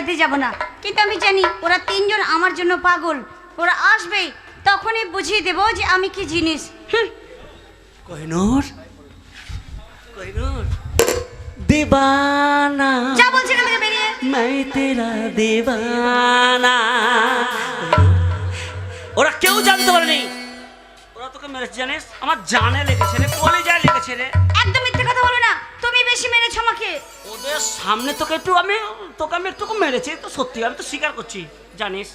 বাড়িতে যাব না। কিন্তু আমি জানি ওরা তিনজন আমার জন্য পাগল। ওরা আসবেই তখনই বুঝিয়ে দেবো যে আমি কি জিনিস। দেবানা ওরা কেউ জানতে পারেনি। ওরা তোকে মেরেছে জানিস? আমার জানে লেগেছে রে কলেজায় লেগেছে রে। একদম মিথ্যে কথা বলো না। বেশি মেরেছো আমাকে? ওদের সামনে তোকে একটু আমি তোকে আমি একটু মেরেছি তো সত্যি আমি তো স্বীকার করছি জানিস?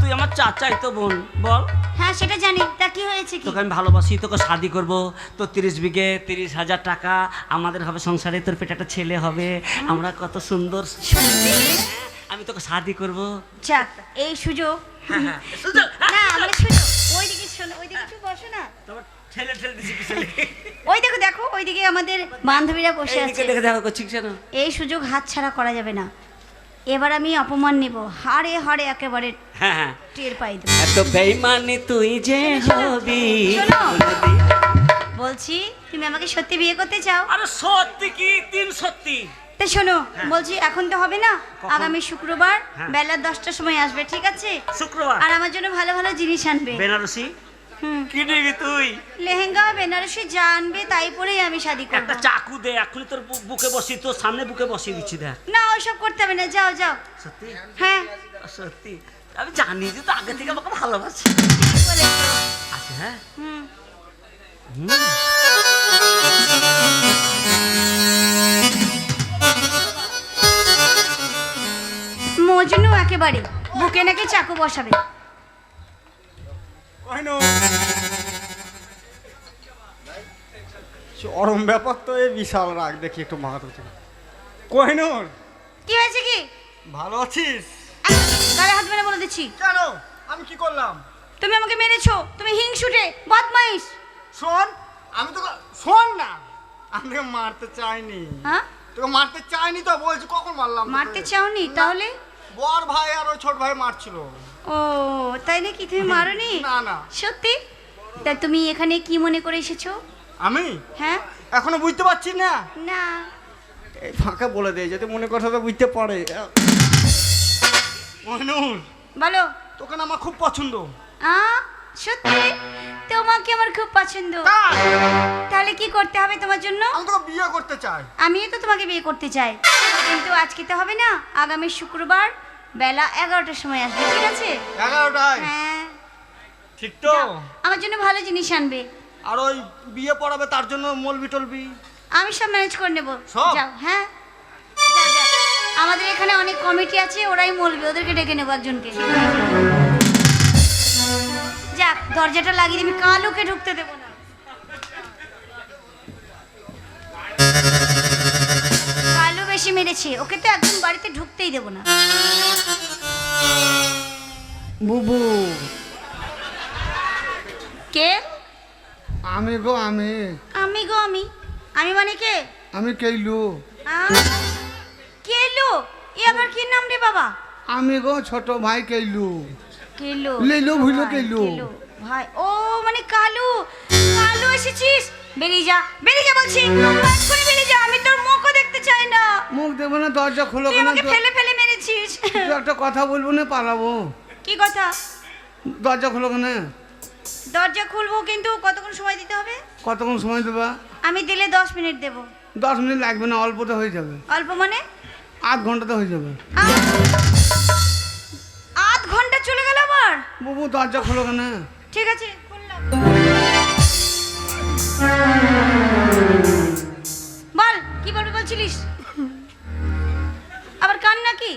তুই আমার চাচাই তো বোন বল। হ্যাঁ সেটা জানি। তা কি হয়েছে কি? তোকে আমি ভালোবাসি তোকে শাদি করব তোর তিরিশ বিঘে তিরিশ হাজার টাকা আমাদের হবে সংসারে তোর পেটে একটা ছেলে হবে আমরা কত সুন্দর। আমি তোকে শাদি করব। যাক এই সুযোগ। হ্যাঁ, না মানে সুযোগ ওইদিকে শোনো ওইদিকে একটু বসো না। তোমার ছেলে ছেলে দিছি পিছনে। ওই দেখো দেখো ওইদিকে আমাদের বান্ধবীরা বসে আছে। দেখে দেখো করছিস কেন এই সুযোগ হাতছাড়া করা যাবে না। এবার আমি অপমান নেব। হারে হাড়ে একেবারে হ্যাঁ হ্যাঁ। টের পাই দেবো। এত বেইমানি তুই যে হবি। বলছি তুমি আমাকে সত্যি বিয়ে করতে চাও? আরে সত্যি কি? তিন সত্যি। তা শোনো বলছি এখন তো হবে না। আগামী শুক্রবার হ্যাঁ। বেলা দশটার সময় আসবে ঠিক আছে? শুক্রবার। আর আমার জন্য ভালো ভালো জিনিস আনবে। বেনারসি? কি নিবি তুই? লেহেঙ্গা বেনারসি জানবে তাই পরেই আমি শাদি করব। একটা চাকু দে এখনই তোর বুকে বসি তোর সামনে বুকে বসিয়ে দিচ্ছি দেখ। না ওইসব করতে হবে না যাও যাও। সত্যি? হ্যাঁ। সত্যি? আমি জানি যে তো আগে থেকে আমাকে ভালোবাসি। আছে হ্যাঁ? হুম। মজনু একেবারে বুকে নাকি চাকু বসাবে? কহিনুর চরম ব্যাপার তো এই বিশাল রাগ দেখি একটু মাথা থেকে কহিনুর! কি হয়েছে কি? ভালো আছিস? গালে হাত মেরে বলে দিচ্ছি। কেন? আমি কি করলাম? তুমি আমাকে মেরেছো তুমি হিংসুটে বদমাইশ। শোন আমি তোকে শোন না! আমি তোকে মারতে চাইনি। হ্যাঁ? তোকে মারতে চাইনি তো বলছি কখন মারলাম মারতে চাওনি তাহলে? বর ভাই আর ওই ছোট ভাই মারছিল। ও তাই নাকি তুমি মারোনি? না না। সত্যি? তা তুমি এখানে কি মনে করে এসেছ? আমি? হ্যাঁ। এখনও বুঝতে পারছি না? না। এই ফাঁকা বলে দে যদি মনে কথাটা বুঝতে পারে। কহিনুর বলো। তোকে না আমার খুব পছন্দ। আ সত্যি? তোমাকে আমার খুব পছন্দ। তাহলে কি করতে হবে তোমার জন্য? আমি তোকে বিয়ে করতে চাই আমিও তো তোমাকে বিয়ে করতে চাই। কিন্তু আজকে তো হবে না। আগামী শুক্রবার বেলা এগারোটার সময় আসবে ঠিক আছে? এগারোটায়? হ্যাঁ। ঠিক তো? আমার জন্য ভালো জিনিস আনবে। আর ওই বিয়ে পড়াবে তার জন্য মলবি টলবি? আমি সব ম্যানেজ করে নেব? যাও হ্যাঁ? আমাদের এখানে অনেক কমিটি আছে ওরাই বলবে ওদেরকে ডেকে নেব একজনকে। যাক দরজাটা লাগিয়ে দিবি কালুকে ঢুকতে দেবো না। বেশি মেরেছে ওকে তো একদম বাড়িতে ঢুকতেই দেবো না। বুবু। কে? আমি গো আমি। আমি গো আমি। আমি মানে কে? আমি কেলু। কেলু? এ আবার কি নাম রে বাবা? আমি গো ছোট ভাই কেলু। কেলু। লেলো কেলো। কেলো। ভাই ও মানে কালু। কালু এসেছিস? বেরিয়ে যা বেরিয়ে যা বলছি এক্ষুনি বেরিয়ে যা আমি তোর মুখও দেখতে চাই না। মুখ দেবো না দরজা খোলো তুই কেন? আমাকে ফেলে ফেলে মেরেছিস। তো একটা কথা বলব না পালাবো। কি কথা? দরজা খোলো কেন? দরজা খুলবো কিন্তু কতক্ষণ সময় দিতে হবে? কতক্ষণ সময় দেবা? আমি দিলে দশ মিনিট দেবো। দশ মিনিট লাগবে না অল্পতে হয়ে যাবে। অল্প মানে? আধ ঘন্টাতে হয়ে যাবে। আধ ঘণ্টা চলে গেল আবার? বুবু দরজা খোলো কেন? ঠিক আছে। বল কি বলবি বলছিলিস? আবার কান্না কি?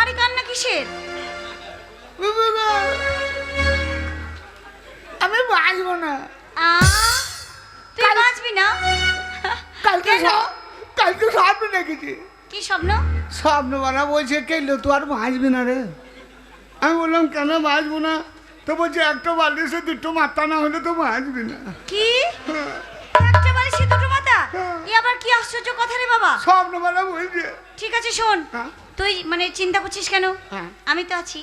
আরে কান্না কিসের? আমি বাঁচবো না। তুই বাঁচবি না? কালকে? কালকে স্বপ্ন দেখেছি। কি স্বপ্ন? স্বপ্ন বানা বলছে কেইলো তো আর বাঁচবি না রে। আমি বললাম কেন বাঁচবো না? তো বলছে একটা বালিশে দুটো মাথা না হলে তো বাঁচবি না। কি? একটা বালিশে দুটো মাথা? এ আবার কি আশ্চর্য কথা রে বাবা। স্বপ্ন বানা বলছে। ঠিক আছে শোন। হ্যাঁ। তুই মানে চিন্তা করছিস কেন? হ্যাঁ। আমি তো আছি।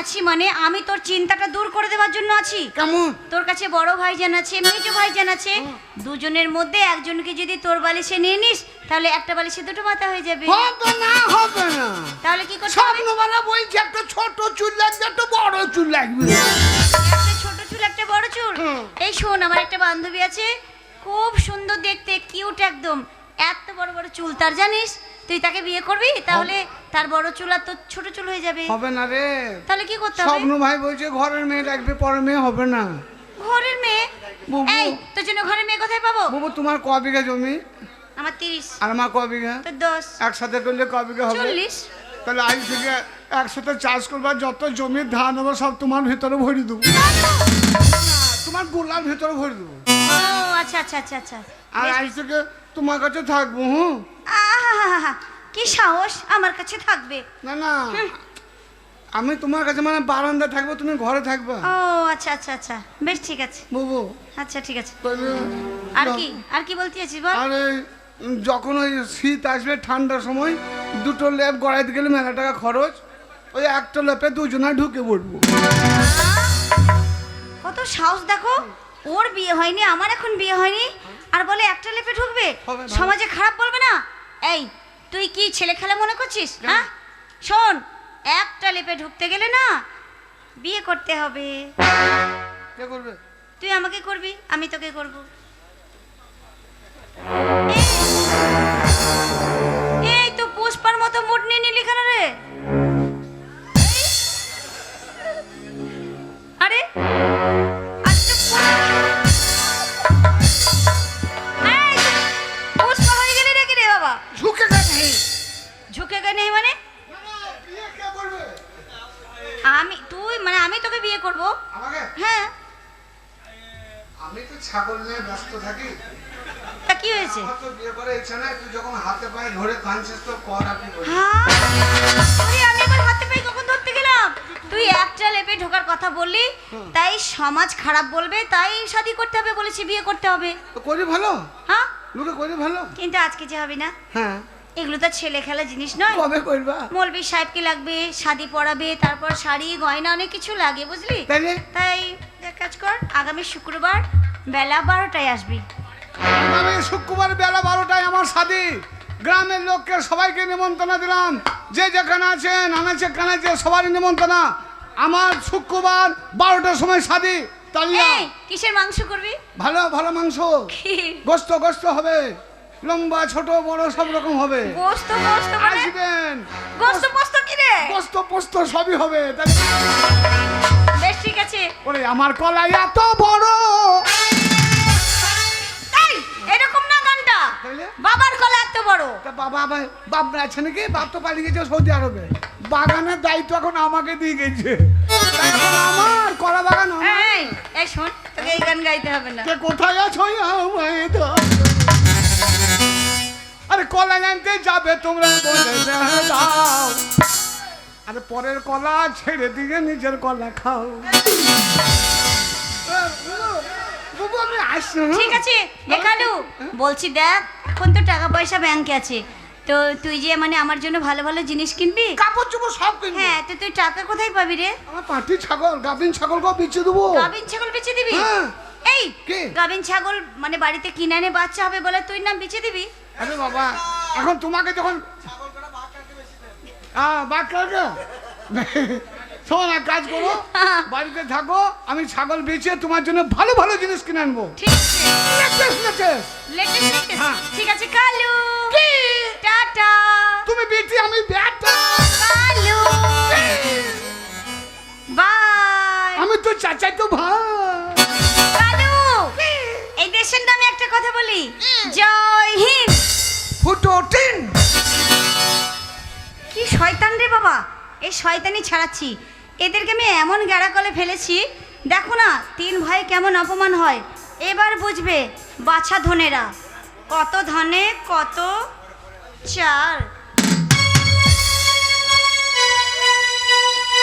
আছি মানে আমি তোর চিন্তাটা দূর করে দেওয়ার জন্য আছি। কেমন? তোর কাছে বড় ভাইজান আছে মেজো ভাইজান আছে। দুজনের মধ্যে একজনকে যদি তোর বালিশে নিয়ে নিস তাহলে একটা বালিশে দুটো মাথা হয়ে যাবে। হবে না হবে না। তাহলে কি করতে হবে? স্বপ্নবালা বলছে একটা ছোট চুল লাগবে একটা বড় চুল লাগবে। একটা ছোট চুল একটা বড় চুল। এই শোন আমার একটা বান্ধবী আছে খুব সুন্দর দেখতে কিউট একদম। এত বড় বড় চুল তার জানিস? তুই তাকে বিয়ে করবি? তাহলে তার বড় চুল আর তোর ছোট চুল হয়ে যাবে। হবে না রে। তাহলে কি করতে হবে? স্বপ্ন ভাই বলছে ঘরের মেয়ে লাগবে পরের মেয়ে হবে না। ঘরের মেয়ে? এই তোর জন্য ঘরের মেয়ে কোথায় পাবো? বাবু তোমার ক বিঘা জমি? আমার তিরিশ। আর আমার ক বিঘা? তোর দশ। একসাথে করলে ক বিঘা হবে? চল্লিশ। তাহলে আজ থেকে একসাথে চাষ করবার যত জমির ধান হবে সব তোমার ভিতরে ভরে দেবো। তোমার গোলার ভিতরে ভরে দেবো। ও আচ্ছা আচ্ছা আচ্ছা আচ্ছা। আর আজ থেকে তোমার কাছে থাকব হুম? কি সাহস আমার কাছে থাকবে না না আমি তোমার কাছে মানে বারান্দা থাকব তুমি ঘরে ও আচ্ছা আচ্ছা আচ্ছা বেশ ঠিক আছে বুবু আচ্ছা ঠিক আছে আর কি আর কি বলতে আছিস বল আর যখন ওই শীত আসবে ঠান্ডার সময় দুটো লেপ গড়াইতে গেলে মেলা টাকা খরচ ওই একটা লেপে দুজনে ঢুকে পড়ব কত সাহস দেখো ওর বিয়ে হয়নি আমার এখন বিয়ে হয়নি আর বলে একটা লেপে ঢুকবে সমাজে খারাপ এই তুই কি ছেলে খেলা মনে করছিস? হ্যাঁ? শোন একটা লেপে ঢুকতে গেলে না বিয়ে করতে হবে। কে করবে? তুই আমাকে করবি আমি তোকে করব। আমি তুই মানে আমি তোকে বিয়ে করব। আমাকে? হ্যাঁ। আমি তো ছাগল নিয়ে ব্যস্ত থাকি। তা কি হয়েছে? আমার তো বিয়ে করে ইচ্ছা নাই তুই যখন হাতে পায়ে ধরে কাঁদছিস তো কর আপনি বলি। হ্যাঁ? আরে আমি এবার হাতে পাই কখন ধরতে গেলাম? তুই একটা লেপে ঢোকার কথা বললি তাই সমাজ খারাপ বলবে তাই শাদি করতে হবে বলেছি বিয়ে করতে হবে। তো করি ভালো। হ্যাঁ? লোকে করি ভালো। কিন্তু আজকে যে হবে না? হ্যাঁ। এগুলো তো ছেলে খেলা জিনিস নয়। কবে করবা? মৌলবি সাহেবকে লাগবে শাদি পড়াবে তারপর শাড়ি গয়না অনেক কিছু লাগে বুঝলি? তাই এক কাজ কর আগামী শুক্রবার বেলা বারোটায় আসবি। আমি শুক্রবার বেলা বারোটায় আমার শাদি গ্রামের লোককে সবাইকে নিমন্ত্রণ দিলাম। যে যেখানে আছেন আনাচে কানাচে সবারই নিমন্ত্রণ। আমার শুক্রবার বারোটার সময় শাদি তালিয়া। কিসের মাংস করবি? ভালো ভালো মাংস। গোস্ত গোস্ত হবে। লম্বা ছোট বড় সব রকম হবে। গোস্ত মানে? আসবেন। গোস্ত পোস্ত কি রে? গোস্ত পোস্ত সবই হবে। বেশ ঠিক আছে। ওরে আমার এত বড়। এই এরকম না গানটা? বাবার গলা এত বড়। তা বাবা বাপ আছে নাকি? বাপ তো পালিয়ে গেছে সৌদি আরবে। বাগানের দায়িত্ব এখন আমাকে দিয়ে গেছে। আমার কলা বাগান। এই শোন তোকে এই গান গাইতে হবে না। কোথায় আছো? আমায়। আরে কলা আনতে যাবে তোমরা বলে দাও। আরে পরের কলা ছেড়ে দিয়ে নিজের কলা খাও? ঠিক আছে কালু বলছি দেখ এখন তো টাকা পয়সা ব্যাংকে আছে। তো তুই যে মানে আমার জন্য ভালো ভালো জিনিস কিনবি? কাপড় চোপড় সব কিনবো। হ্যাঁ তো তুই টাকা কোথায় পাবি রে? আমার পাটি ছাগল গাভিন ছাগলকেও বিচে দেবো। গাভিন ছাগল বেচে দিবি? হ্যাঁ। এই কি? গাভিন ছাগল মানে বাড়িতে কিনে এনে বাচ্চা হবে বলে তুই নাম বেচে দিবি? আরে বাবা এখন তোমাকে যখন হ্যাঁ কাটবে শোন এক কাজ করো। বাড়িতে থাকো আমি ছাগল বেচে তোমার জন্য ভালো ভালো জিনিস কিনে আনব। ঠিক আছে। হ্যাঁ। ঠিক আছে কালু। টাটা। তুমি বেটি আমি ব্যাটা। কালু। বাই। আমি তো চাচাই তো ভাই। কালু এই দেশের নামে একটা কথা বলি। জয় শয়তান রে বাবা, এই শয়তানি ছাড়াচ্ছি। এদেরকে আমি এমন গ্যাড়াকলে কলে ফেলেছি, দেখো না, তিন ভাই কেমন অপমান হয়। এবার বুঝবে, বাছা ধনেরা, কত ধনে, কত চার